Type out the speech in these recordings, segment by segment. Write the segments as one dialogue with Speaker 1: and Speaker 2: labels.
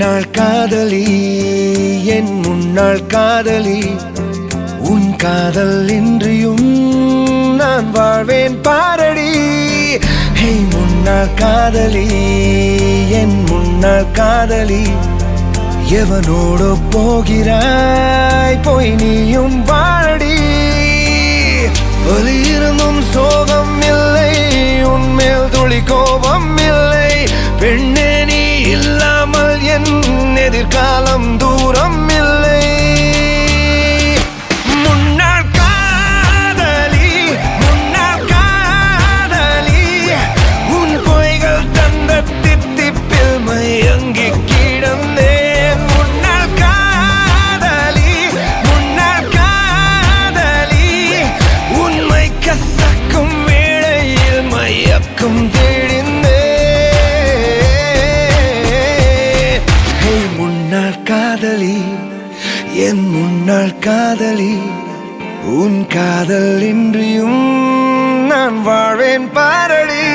Speaker 1: முன்னாள் காதலி என் முன்னாள் காதலி உன் காதல் இன்றியும் நான் வாழ்வேன் பாரடி. ஹே முன்னாள் காதலி என் முன்னாள் காதலி எவனோடு போகிறாய் போய் நீயும் வாழடி. எதிர்காலம் உங்கள் காதலி உன் காதல் இன்றியும் நான் வாழ்வேன் பாரடி.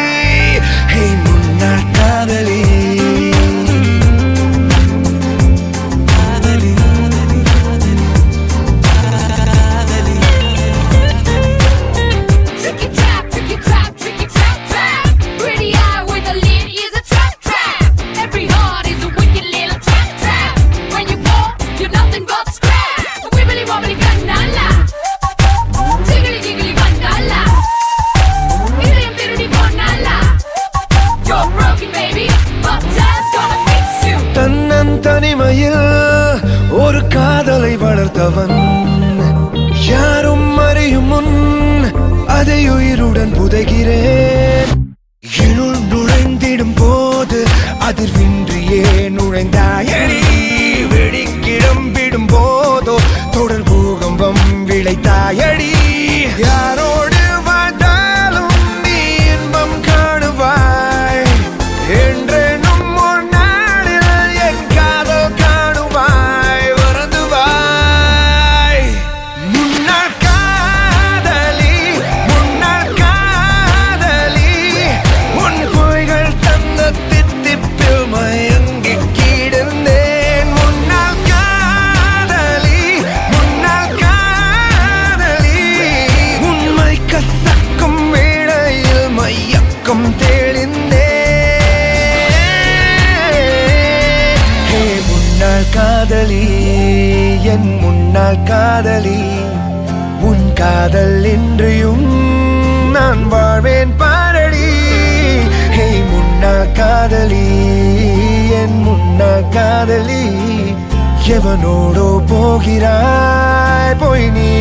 Speaker 1: உடையவன் யாரும் அறியும் முன் அதை உயிருடன் புதைகிறேன். இருள் நுழைந்திடும் போது அதிர்வின்றியே நுழைந்தாயணி வெடி கிளம்பிடும் போதோ தொடர் பூகம்பம் விளைத்தாயடி? முன்னாள் காதலி உன் காதல் இன்றியும் நான் வாழ்வேன் பாரடி. ஹே முன்னாள் காதலி என் முன்னாள் காதலி எவனோடோ போகிறாய்? போய் நீ